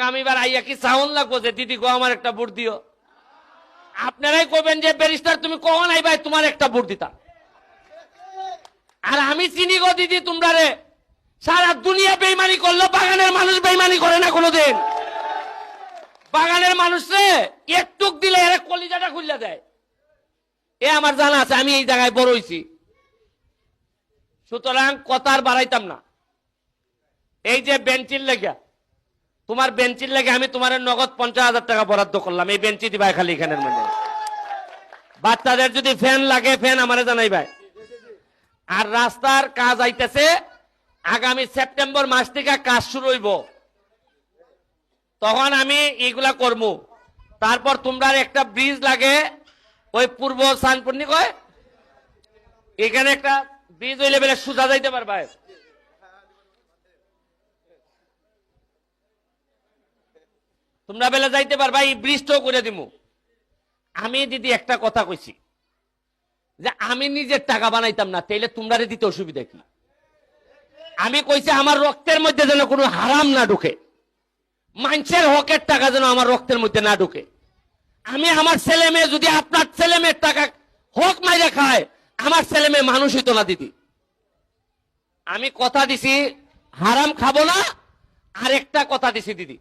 আগামীবার আইয়া কি সাউন্ড লাগবো যে, দিদি গো, আমার একটা ভোট দিও আপনারাই কবেন যে, ব্যারিস্টার, তুমি কখন আইবাই? তোমার একটা ভোট দিতা আর আমি চিনি গো, দিদি, তোমরা রে, সারা দুনিয়া বেইমানি করল, বাগানের মানুষ বেইমানি করে না কোনোদিন? বাগানের মানুষ রে, একটুক দিলে এরা কলিজাটা খুললে দেয়। এ আমার জানা আছে, আমি এই জায়গায় বড় হইছি। সুতরাং কথার বাড়াইতাম না। এই যে বেঞ্চির লেগে তোমার বেঞ্চির লাগে আমি তোমার নগদ পঞ্চাশ হাজার টাকা বরাদ্দ করলাম। এই বেঞ্চি দিবাই খালি এখানের মধ্যে। বাচ্চাদের যদি ফ্যান লাগে, ফ্যান আমারে জানাই ভাই। আর রাস্তার কাজ আইতেছে, আগামী সেপ্টেম্বর মাস থেকে কাজ শুরু হইব। তখন আমি এগুলা করব। তারপর তোমরা একটা ব্রিজ লাগে, ওই পূর্ব সানপুর্নি কয়? এখানে একটা ব্রিজ ওই লেভেলে সুজা যাইতে পারবা। তোমরা বেলা যাইতে পারবা, এই ব্রিজটাও করে দিমু। আমি দিদি একটা কথা কইছি, যে আমি নিজের টাকা বানাইতাম না, তাইলে তোমরা দিতে অসুবিধা কি? আমি কইছি, আমার রক্তের মধ্যে যেন কোনো হারাম না ঢুকে। মানুষের হকের টাকা যেন আমার রক্তের মধ্যে না ঢুকে। আমি আমার ছেলে মেয়ে যদি আপনার ছেলে মেয়ের টাকা হক মাইরে খায়, আমার ছেলে মেয়ে মানুষ হইতো না, দিদি। আমি কথা দিছি, হারাম খাব না আর একটা কথা দিছি, দিদি।